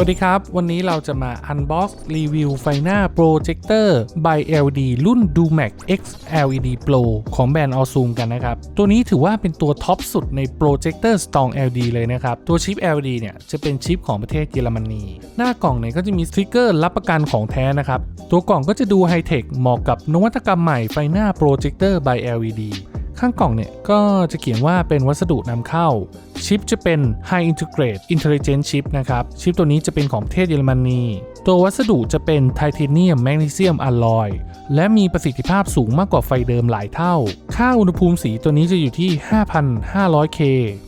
วัสดีครับ วันนี้เราจะมา Unbox รีวิวไฟหน้า Projector by LED รุ่น Dumac X LED Pro ของแบรนด์ Allzoom กันนะครับ ตัวนี้ถือว่าเป็นตัวท็อปสุดใน Projector Strong LED เลยนะครับ ตัวชิป LED เนี่ยจะเป็นชิปของประเทศเยอรมนี หน้ากล่องเนี่ยก็จะมีสติกเกอร์รับประกันของแท้นะครับ ตัวกล่องก็จะดูไฮเทคเหมาะกับนวัตกรรมใหม่ไฟหน้า Projector by LED ข้างกล่องเนี่ยก็จะเขียนว่าเป็นวัสดุนำเข้า ชิปจะเป็น High Integrate Intelligent Chip นะครับ ชิปตัวนี้จะเป็นของประเทศเยอรมนีตัววัสดุจะเป็นไทเทเนียมแมกนีเซียมอะลอยและมีประสิทธิภาพสูงมากกว่าไฟเดิมหลายเท่า ค่าอุณหภูมิสีตัวนี้จะอยู่ที่ 5,500K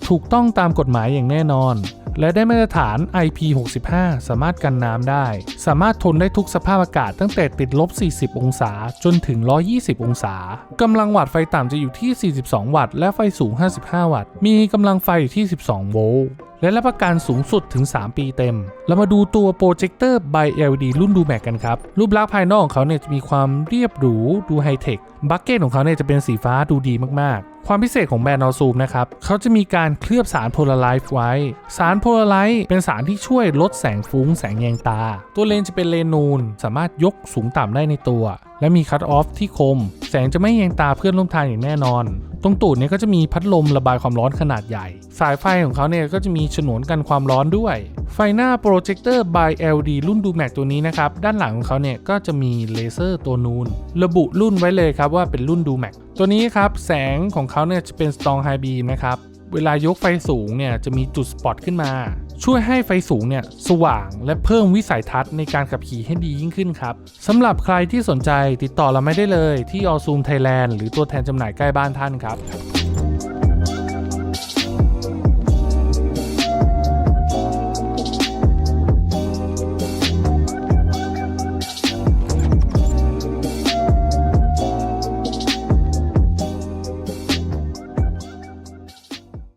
ถูกต้องตามกฎหมายอย่างแน่นอน และได้มาตรฐาน IP65 สามารถกันน้ำได้ สามารถทนได้ทุกสภาพอากาศตั้งแต่ติดลบ 40 องศา จนถึง 120 องศากำลังวัตต์ไฟต่ำจะอยู่ที่ 42 วัตต์ และไฟสูง 55 วัตต์ มีกำลังไฟอยู่ที่ 12 โวลต์และรับประกันสูงสุดถึง 3 ปีเต็ม เรามาดูตัวโปรเจคเตอร์ by LED รุ่นดูแมกกันครับ รูปลักษณ์ภายนอกของเขาเนี่ยจะมีความเรียบหรู ดูไฮเทค บัคเก็ตของเขาเนี่ยจะเป็นสีฟ้าดูดีมาก ความพิเศษของแบรนด์นอซูมนะครับเขาจะมีการเคลือบสารโพลาไรซ์ไว้ สารโพลาไรซ์เป็นสารที่ช่วยลดแสงฟุ้งแสงแยงตา ตัวเลนส์จะเป็นเลนนูน สามารถยกสูงต่ำได้ในตัว และมีคัตออฟที่คม แสงจะไม่แยงตาเพื่อนร่วมทางอย่างแน่นอน ตรงตูดเนี่ยก็จะมีพัดลมระบายความร้อนขนาดใหญ่ สายไฟของเขาเนี่ยก็จะมีฉนวนกันความร้อนด้วย ไฟหน้าโปรเจคเตอร์ by LD รุ่นดูแมกตัวนี้นะครับ ด้านหลังของเขาเนี่ยก็จะมีเลเซอร์ตัวนูน ระบุรุ่นไว้เลยครับว่าเป็นรุ่นดูแมกตัวนี้ครับแสงของเขาเนี่ยจะเป็น Strong High Beam นะครับ เวลายกไฟสูงเนี่ยจะมีจุดสปอตขึ้นมา ช่วยให้ไฟสูงเนี่ยสว่างและเพิ่มวิสัยทัศน์ในการขับขี่ให้ดียิ่งขึ้นครับสำหรับใครที่สนใจติดต่อเราไม่ได้เลย ที่ออซูมไทยแลนด์หรือตัวแทนจำหน่ายใกล้บ้านท่านครับ